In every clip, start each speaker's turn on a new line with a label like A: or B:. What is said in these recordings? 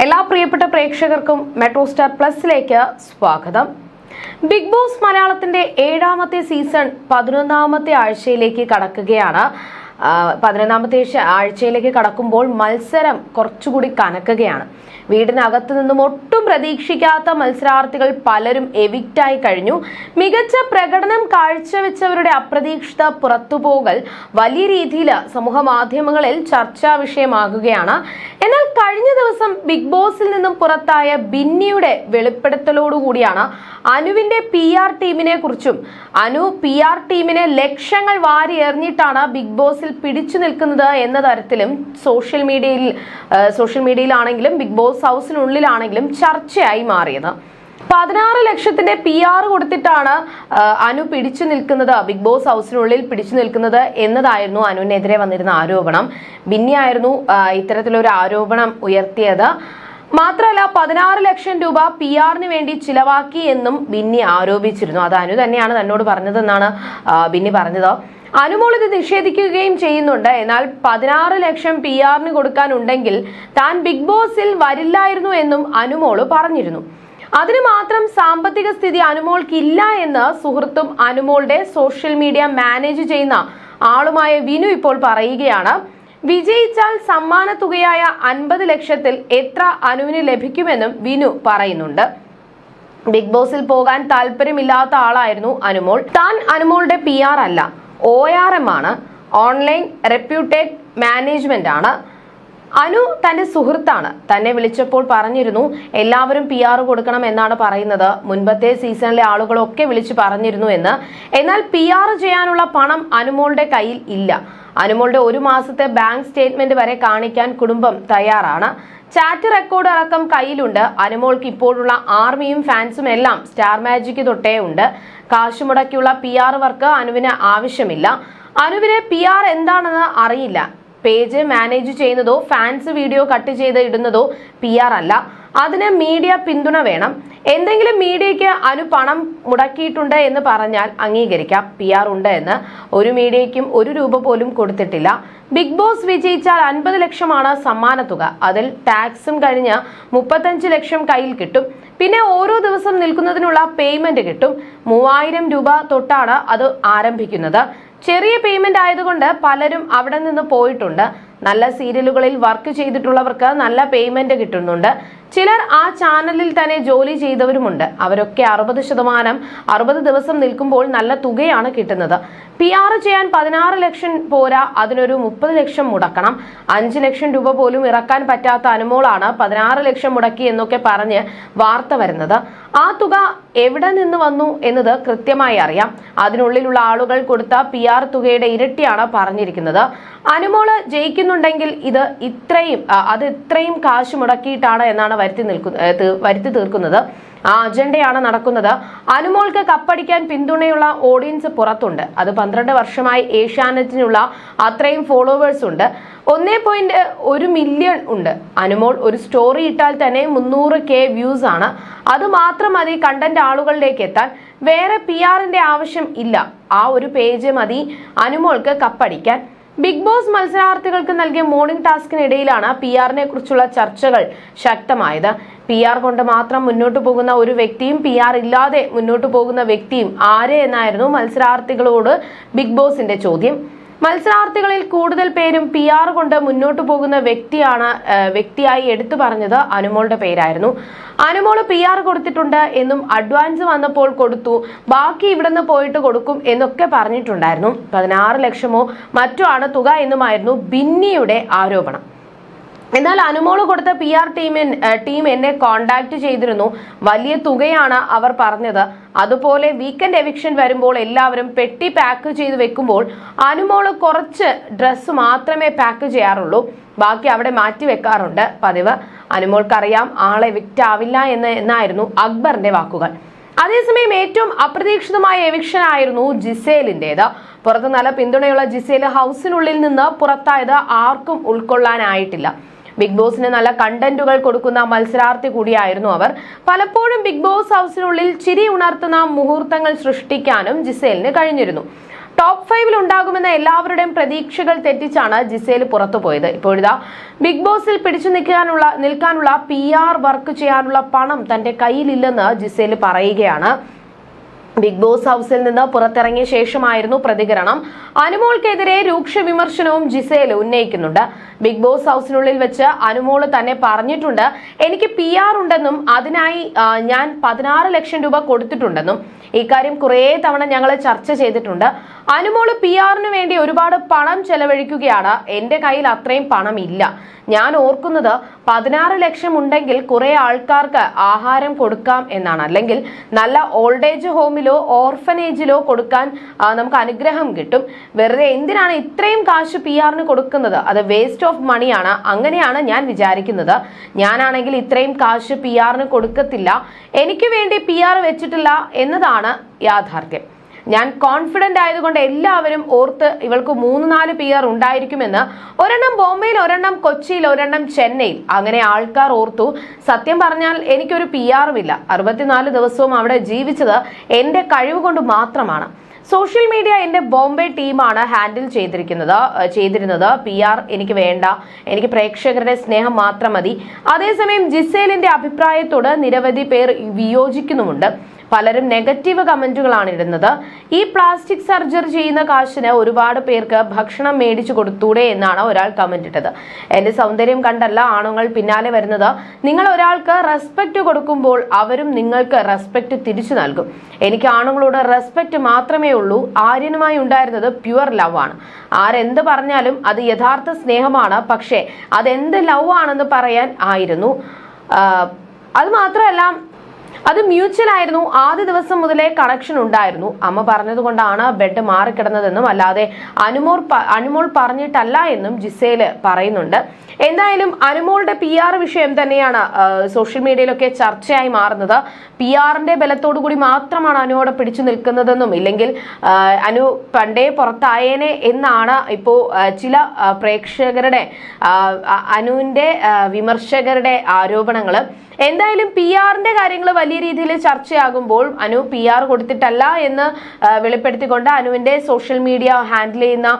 A: എല്ലാ പ്രിയപ്പെട്ട പ്രേക്ഷകർക്കും മെട്രോ സ്റ്റാർ പ്ലസിലേക്ക് സ്വാഗതം. ബിഗ് ബോസ് മലയാളത്തിന്റെ ഏഴാമത്തെ സീസൺ പതിനൊന്നാമത്തെ ആഴ്ചയിലേക്ക് കടക്കുകയാണ്. പതിനൊന്നാമത്തെ ആഴ്ച- ആഴ്ചയിലേക്ക് കടക്കുമ്പോൾ മത്സരം കുറച്ചുകൂടി കനക്കുകയാണ്. വീടിനകത്ത് നിന്നും ഒട്ടും പ്രതീക്ഷിക്കാത്ത മത്സരാർത്ഥികൾ പലരും എവിക്റ്റായി കഴിഞ്ഞു. മികച്ച പ്രകടനം കാഴ്ചവെച്ചവരുടെ അപ്രതീക്ഷിത പുറത്തുപോകൽ വലിയ രീതിയിൽ സമൂഹ മാധ്യമങ്ങളിൽ ചർച്ചാ വിഷയമാകുകയാണ്. എന്നാൽ കഴിഞ്ഞ ദിവസം ബിഗ് ബോസിൽ നിന്നും പുറത്തായ ബിന്നിയുടെ വെളിപ്പെടുത്തലോടുകൂടിയാണ് അനുവിന്റെ പി ആർ ടീമിനെ കുറിച്ചും അനു പി ആർ ടീമിനെ ലക്ഷങ്ങൾ വാരി എറിഞ്ഞിട്ടാണ് ബിഗ് ബോസിൽ പിടിച്ചു നിൽക്കുന്നത് എന്ന തരത്തിലും സോഷ്യൽ മീഡിയയിൽ സോഷ്യൽ മീഡിയയിലാണെങ്കിലും ബിഗ് ബോസ് ഹൗസിനുള്ളിലാണെങ്കിലും ചർച്ചയായി മാറിയത്. പതിനാറ് ലക്ഷത്തിന്റെ പി ആർ കൊടുത്തിട്ടാണ് അനു പിടിച്ചു നിൽക്കുന്നത്. ബിഗ് ബോസ് ഹൗസിനുള്ളിൽ പിടിച്ചു നിൽക്കുന്നത് എന്നതായിരുന്നു അനുവിനെതിരെ വന്നിരുന്ന ആരോപണം. ബിന്നിയായിരുന്നു ഇത്തരത്തിലൊരു ആരോപണം ഉയർത്തിയത്. മാത്രമല്ല പതിനാറ് ലക്ഷം രൂപ പി ആറിന് വേണ്ടി ചിലവാക്കി എന്നും ബിന്നി ആരോപിച്ചിരുന്നു. അത് അനു തന്നെയാണ് തന്നോട് പറഞ്ഞതെന്നാണ് ബിന്നി പറഞ്ഞത്. അനുമോൾ ഇത് നിഷേധിക്കുകയും ചെയ്യുന്നുണ്ട്. എന്നാൽ പതിനാറ് ലക്ഷം പി ആറിന് കൊടുക്കാനുണ്ടെങ്കിൽ താൻ ബിഗ് ബോസിൽ വരില്ലായിരുന്നു എന്നും അനുമോൾ പറഞ്ഞിരുന്നു. അതിന് മാത്രം സാമ്പത്തിക സ്ഥിതി അനുമോൾക്കില്ല എന്ന് സുഹൃത്തും അനുമോളുടെ സോഷ്യൽ മീഡിയ മാനേജ് ചെയ്യുന്ന ആളുമായ വിനു ഇപ്പോൾ പറയുകയാണ്. വിജയിച്ചാൽ സമ്മാന തുകയായ അൻപത് ലക്ഷത്തിൽ എത്ര അനുവിന് ലഭിക്കുമെന്നും വിനു പറയുന്നുണ്ട്. ബിഗ് ബോസിൽ പോകാൻ താല്പര്യമില്ലാത്ത ആളായിരുന്നു അനുമോൾ. താൻ അനുമോളുടെ പി ആർ അല്ല ഒ ആർ എം ആണ്. ഓൺലൈൻ റെപ്യൂട്ടേഡ് മാനേജ്മെന്റ് ആണ്. അനു തന്റെ സുഹൃത്താണ്. തന്നെ വിളിച്ചപ്പോൾ പറഞ്ഞിരുന്നു എല്ലാവരും പി ആർ കൊടുക്കണം എന്നാണ് പറയുന്നത്. മുൻപത്തെ സീസണിലെ ആളുകളൊക്കെ വിളിച്ചു പറഞ്ഞിരുന്നു എന്ന്. എന്നാൽ പി ആർ ചെയ്യാനുള്ള പണം അനുമോളുടെ കയ്യിൽ ഇല്ല. അനുമോളുടെ ഒരു മാസത്തെ ബാങ്ക് സ്റ്റേറ്റ്മെന്റ് വരെ കാണിക്കാൻ കുടുംബം തയ്യാറാണ്. ചാറ്റ് റെക്കോർഡ് അടക്കം കയ്യിലുണ്ട്. അനുമോൾക്ക് ഇപ്പോഴുള്ള ആർമിയും ഫാൻസും എല്ലാം സ്റ്റാർ മാജിക്ക് തൊട്ടേ ഉണ്ട്. കാശ് മുടക്കിയുള്ള പി ആർ വർക്ക് അനുവിന് ആവശ്യമില്ല. അനുവിന് പി ആർ എന്താണെന്ന് അറിയില്ല. പേജ് മാനേജ് ചെയ്യുന്നതോ ഫാൻസ് വീഡിയോ കട്ട് ചെയ്ത് ഇടുന്നതോ പി ആർ അല്ല. അതിന് മീഡിയ പിന്തുണ വേണം. എന്തെങ്കിലും മീഡിയയ്ക്ക് അനു പണം മുടക്കിയിട്ടുണ്ട് എന്ന് പറഞ്ഞാൽ അംഗീകരിക്കാം. പി ആർ ഉണ്ട് എന്ന്. ഒരു മീഡിയയ്ക്കും ഒരു രൂപ പോലും കൊടുത്തിട്ടില്ല. ബിഗ് ബോസ് വിജയിച്ചാൽ അൻപത് ലക്ഷമാണ് സമ്മാന തുക. അതിൽ ടാക്സും കഴിഞ്ഞ് മുപ്പത്തഞ്ച് ലക്ഷം കയ്യിൽ കിട്ടും. പിന്നെ ഓരോ ദിവസം നിൽക്കുന്നതിനുള്ള പേയ്മെന്റ് കിട്ടും. മൂവായിരം രൂപ തൊട്ടാണ് അത് ആരംഭിക്കുന്നത്. ചെറിയ പേയ്മെന്റ് ആയതുകൊണ്ട് പലരും അവിടെ നിന്ന് പോയിട്ടുണ്ട്. നല്ല സീരിയലുകളിൽ വർക്ക് ചെയ്തിട്ടുള്ളവർക്ക് നല്ല പേയ്മെന്റ് കിട്ടുന്നുണ്ട്. ചിലർ ആ ചാനലിൽ തന്നെ ജോലി ചെയ്തവരുമുണ്ട്. അവരൊക്കെ അറുപത് ശതമാനം അറുപത് ദിവസം നിൽക്കുമ്പോൾ നല്ല തുകയാണ് കിട്ടുന്നത്. പി ആർ ചെയ്യാൻ പതിനാറ് ലക്ഷം പോരാ അതിനൊരു മുപ്പത് ലക്ഷം മുടക്കണം. അഞ്ച് ലക്ഷം രൂപ പോലും ഇറക്കാൻ പറ്റാത്ത അനുമോളാണ് പതിനാറ് ലക്ഷം മുടക്കി എന്നൊക്കെ പറഞ്ഞ് വാർത്ത വരുന്നത്. ആ തുക എവിടെ നിന്ന് വന്നു എന്നത് കൃത്യമായി അറിയാം. അതിനുള്ളിലുള്ള ആളുകൾ കൊടുത്ത പി ആർ തുകയുടെ ഇരട്ടിയാണ് പറഞ്ഞിരിക്കുന്നത്. അനുമോൾ ജയിക്കുന്നുണ്ടെങ്കിൽ ഇത് ഇത്രയും അത് ഇത്രയും കാശ് മുടക്കിയിട്ടാണ് എന്നാണ് വരുത്തി നിൽക്കുന്ന വരുത്തി തീർക്കുന്നത്. ആ അജണ്ടയാണ് നടക്കുന്നത്. അനുമോൾക്ക് കപ്പടിക്കാൻ പിന്തുണയുള്ള ഓഡിയൻസ് പുറത്തുണ്ട്. അത് പന്ത്രണ്ട് വർഷമായി ഏഷ്യാനെറ്റിനുള്ള അത്രയും ഫോളോവേഴ്സ് ഉണ്ട്. ഒന്നേ പോയിന്റ് ഒരു മില്യൺ ഉണ്ട്. അനുമോൾ ഒരു സ്റ്റോറി ഇട്ടാൽ തന്നെ മുന്നൂറ് കെ വ്യൂസ് ആണ്. അത് മാത്രം മതി കണ്ടന്റ് ആളുകളിലേക്ക് എത്താൻ. വേറെ പി ആറിന്റെ ആവശ്യം ഇല്ല. ആ ഒരു പേജ് മതി അനുമോൾക്ക് കപ്പടിക്കാൻ. ബിഗ് ബോസ് മത്സരാർത്ഥികൾക്ക് നൽകിയ മോർണിംഗ് ടാസ്കിനിടയിലാണ് പി ആറിനെ കുറിച്ചുള്ള ചർച്ചകൾ ശക്തമായത്. പി ആർ കൊണ്ട് മാത്രം മുന്നോട്ട് പോകുന്ന ഒരു വ്യക്തിയും പി ആർ ഇല്ലാതെ മുന്നോട്ട് പോകുന്ന വ്യക്തിയും ആരെ എന്നായിരുന്നു മത്സരാർത്ഥികളോട് ബിഗ് ബോസിന്റെ ചോദ്യം. മത്സരാർത്ഥികളിൽ കൂടുതൽ പേരും പി ആർ കൊണ്ട് മുന്നോട്ട് പോകുന്ന വ്യക്തിയാണ് വ്യക്തിയായി എടുത്തു പറഞ്ഞത് അനുമോളുടെ പേരായിരുന്നു. അനുമോൾ പി ആർ കൊടുത്തിട്ടുണ്ട് എന്നും അഡ്വാൻസ് വന്നപ്പോൾ കൊടുത്തു. ബാക്കി ഇവിടുന്ന് പോയിട്ട് കൊടുക്കും എന്നൊക്കെ പറഞ്ഞിട്ടുണ്ടായിരുന്നു. പതിനാറ് ലക്ഷമോ മറ്റോ ആണ് തുക എന്നുമായിരുന്നു ബിന്നിയുടെ ആരോപണം. എന്നാൽ അനുമോൾ കൊടുത്ത പി ആർ ടീമിൻ ടീം എന്നെ കോണ്ടാക്ട് ചെയ്തിരുന്നു. വലിയ തുകയാണ് അവർ പറഞ്ഞത്. അതുപോലെ വീക്കെൻഡ് എവിക്ഷൻ വരുമ്പോൾ എല്ലാവരും പെട്ടി പാക്ക് ചെയ്ത് വെക്കുമ്പോൾ അനുമോൾ കുറച്ച് ഡ്രസ്സ് മാത്രമേ പാക്ക് ചെയ്യാറുള്ളൂ. ബാക്കി അവിടെ മാറ്റി വെക്കാറുണ്ട്. പതിവ്. അനുമോൾക്കറിയാം ആളെ വിക്റ്റ് ആവില്ല എന്ന് എന്നായിരുന്നു അക്ബറിന്റെ വാക്കുകൾ. അതേസമയം ഏറ്റവും അപ്രതീക്ഷിതമായ എവിക്ഷൻ ആയിരുന്നു ജിസേലിന്റേത്. പുറത്ത് നല്ല പിന്തുണയുള്ള ജിസേൽ ഹൗസിനുള്ളിൽ നിന്ന് പുറത്തായത് ആർക്കും ഉൾക്കൊള്ളാനായിട്ടില്ല. ബിഗ് ബോസിന് നല്ല കണ്ടന്റുകൾ കൊടുക്കുന്ന മത്സരാർത്ഥി കൂടിയായിരുന്നു അവർ. പലപ്പോഴും ബിഗ് ബോസ് ഹൗസിനുള്ളിൽ ചിരി ഉണർത്തുന്ന മുഹൂർത്തങ്ങൾ സൃഷ്ടിക്കാനും ജിസേലിന് കഴിഞ്ഞിരുന്നു. ടോപ്പ് ഫൈവിൽ ഉണ്ടാകുമെന്ന എല്ലാവരുടെയും പ്രതീക്ഷകൾ തെറ്റിച്ചാണ് ജിസേൽ പുറത്തുപോയത് ഇപ്പോഴിതാ ബിഗ് ബോസിൽ പിടിച്ചു നിൽക്കാനുള്ള നിൽക്കാനുള്ള പി ആർ വർക്ക് ചെയ്യാനുള്ള പണം തന്റെ കയ്യിലില്ലെന്ന് ജിസേൽ പറയുകയാണ്. ബിഗ് ബോസ് ഹൗസിൽ നിന്ന് പുറത്തിറങ്ങിയ ശേഷമായിരുന്നു പ്രതികരണം. അനുമോൾക്കെതിരെ രൂക്ഷ വിമർശനവും ജിസേൽ ഉന്നയിക്കുന്നുണ്ട്. ബിഗ് ബോസ് ഹൗസിനുള്ളിൽ വെച്ച് അനുമോൾ തന്നെ പറഞ്ഞിട്ടുണ്ട്. എനിക്ക് പി ആർ ഉണ്ടെന്നും അതിനായി ഞാൻ പതിനാറ് ലക്ഷം രൂപ കൊടുത്തിട്ടുണ്ടെന്നും ഇക്കാര്യം കുറേ തവണ ഞങ്ങൾ ചർച്ച ചെയ്തിട്ടുണ്ട്. അനുമോൾ പി ആറിന് വേണ്ടി ഒരുപാട് പണം ചെലവഴിക്കുകയാണ്. എന്റെ കയ്യിൽ അത്രയും പണമില്ല. ഞാൻ ഓർക്കുന്നത് പതിനാറ് ലക്ഷം ഉണ്ടെങ്കിൽ കുറെ ആൾക്കാർക്ക് ആഹാരം കൊടുക്കാം എന്നാണ്. അല്ലെങ്കിൽ നല്ല ഓൾഡ് ഏജ് ഹോമിലോ ഓർഫനേജിലോ കൊടുക്കാൻ നമുക്ക് അനുഗ്രഹം കിട്ടും. വെറുതെ എന്തിനാണ് ഇത്രയും കാശ് പി ആറിന് കൊടുക്കുന്നത്? അത് വേസ്റ്റ് ഓഫ് മണിയാണ് അങ്ങനെയാണ് ഞാൻ വിചാരിക്കുന്നത്. ഞാനാണെങ്കിൽ ഇത്രയും കാശ് പി ആറിന് കൊടുക്കത്തില്ല. എനിക്ക് വേണ്ടി പി ആർ വെച്ചിട്ടില്ല എന്നതാണ് യാഥാർത്ഥ്യം. ഞാൻ കോൺഫിഡന്റ് ആയതുകൊണ്ട് എല്ലാവരും ഓർത്ത് ഇവൾക്ക് മൂന്ന് നാല് പി ആർ ഉണ്ടായിരിക്കുമെന്ന് ഒരെണ്ണം ബോംബെയിൽ ഒരെണ്ണം കൊച്ചിയിൽ ഒരെണ്ണം ചെന്നൈയിൽ. അങ്ങനെ ആൾക്കാർ ഓർത്തു സത്യം പറഞ്ഞാൽ എനിക്കൊരു പി ഇല്ല അറുപത്തിനാല് ദിവസവും അവിടെ ജീവിച്ചത് എന്റെ കഴിവ് കൊണ്ട് മാത്രമാണ്. സോഷ്യൽ മീഡിയ എന്റെ ബോംബെ ടീമാണ് ഹാൻഡിൽ ചെയ്തിരിക്കുന്നത് ചെയ്തിരുന്നത്. പി ആർ എനിക്ക് വേണ്ട. എനിക്ക് പ്രേക്ഷകരുടെ സ്നേഹം മാത്രം മതി. അതേസമയം ജിസേലിന്റെ അഭിപ്രായത്തോട് നിരവധി പേർ വിയോജിക്കുന്നുമുണ്ട്. പലരും നെഗറ്റീവ് കമന്റുകളാണ് ഇടുന്നത്. ഈ പ്ലാസ്റ്റിക് സർജറി ചെയ്യുന്ന കാശിന് ഒരുപാട് പേർക്ക് ഭക്ഷണം മേടിച്ചു കൊടുത്തൂടെ എന്നാണ് ഒരാൾ കമന്റ് ഇട്ടത്. എന്റെ സൗന്ദര്യം കണ്ടല്ല ആണുങ്ങൾ പിന്നാലെ വരുന്നത്. നിങ്ങൾ ഒരാൾക്ക് റെസ്പെക്ട് കൊടുക്കുമ്പോൾ അവരും നിങ്ങൾക്ക് റെസ്പെക്ട് തിരിച്ചു നൽകും. എനിക്ക് ആണുങ്ങളോട് റെസ്പെക്ട് മാത്രമേ ഉള്ളൂ. ആര്യനുമായി ഉണ്ടായിരുന്നത് പ്യുവർ ലവ് ആണ്. ആരെന്ത് പറഞ്ഞാലും അത് യഥാർത്ഥ സ്നേഹമാണ്. പക്ഷേ അതെന്ത് ലവ് ആണെന്ന് പറയാൻ ആയിരുന്നു. അത് മാത്രമല്ല അത് മ്യൂച്വൽ ആയിരുന്നു. ആദ്യ ദിവസം മുതലേ കണക്ഷൻ ഉണ്ടായിരുന്നു. അമ്മ പറഞ്ഞതുകൊണ്ടാണ് ബെഡ് മാറിക്കിടന്നതെന്നും അല്ലാതെ അനുമോൾ അനുമോൾ പറഞ്ഞിട്ടല്ല എന്നും ജിസേൽ പറയുന്നുണ്ട്. എന്തായാലും അനുമോളുടെ പി ആർ വിഷയം തന്നെയാണ് സോഷ്യൽ മീഡിയയിലൊക്കെ ചർച്ചയായി മാറുന്നത്. പി ആറിന്റെ ബലത്തോടു കൂടി മാത്രമാണ് അനുവോടെ പിടിച്ചു നിൽക്കുന്നതെന്നും ഇല്ലെങ്കിൽ അനു പണ്ടേ പുറത്തായേനെ എന്നാണ് ഇപ്പോൾ ചില പ്രേക്ഷകരുടെ അനുവിന്റെ വിമർശകരുടെ ആരോപണങ്ങൾ എന്തായാലും പി ആറിന്റെ കാര്യങ്ങൾ വലിയ രീതിയിൽ ചർച്ചയാകുമ്പോൾ അനു പി ആർ കൊടുത്തിട്ടല്ല എന്ന് വെളിപ്പെടുത്തിക്കൊണ്ട് അനുവിന്റെ സോഷ്യൽ മീഡിയ ഹാൻഡിൽ ചെയ്യുന്ന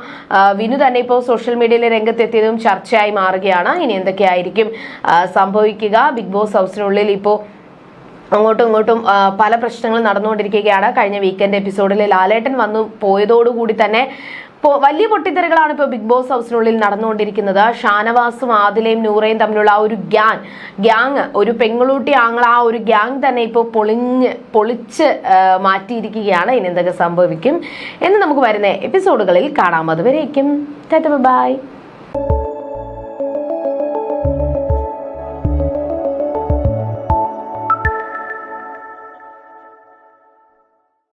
A: വിനു തന്നെ ഇപ്പോൾ സോഷ്യൽ മീഡിയയിലെ രംഗത്തെത്തിയതും ചർച്ചയായി മാറുകയാണ്. ഇനി എന്തൊക്കെയായിരിക്കും സംഭവിക്കുക? ബിഗ് ബോസ് ഹൗസിനുള്ളിൽ ഇപ്പോൾ അങ്ങോട്ടും ഇങ്ങോട്ടും പല പ്രശ്നങ്ങളും നടന്നുകൊണ്ടിരിക്കുകയാണ്. കഴിഞ്ഞ വീക്കെൻഡ് എപ്പിസോഡിൽ ലാലേട്ടൻ വന്നു പോയതോടുകൂടി തന്നെ വലിയ പൊട്ടിത്തെറികളാണ് ഇപ്പോൾ ബിഗ് ബോസ് ഹൗസിനുള്ളിൽ നടന്നുകൊണ്ടിരിക്കുന്നത്. ഷാനവാസും ആദിലയും നൂറയും തമ്മിലുള്ള ആ ഒരു ഗ്യാങ് ഗ്യാങ് ഒരു പെങ്ങളൂട്ടി ആങ്ങള ആ ഒരു ഗ്യാങ് തന്നെ ഇപ്പോൾ പൊളിഞ്ഞ് പൊളിച്ച് മാറ്റിയിരിക്കുകയാണ്. ഇനി എന്തൊക്കെ സംഭവിക്കും എന്ന് നമുക്ക് വരുന്ന എപ്പിസോഡുകളിൽ കാണാം. അതുവരേക്കും ബൈ.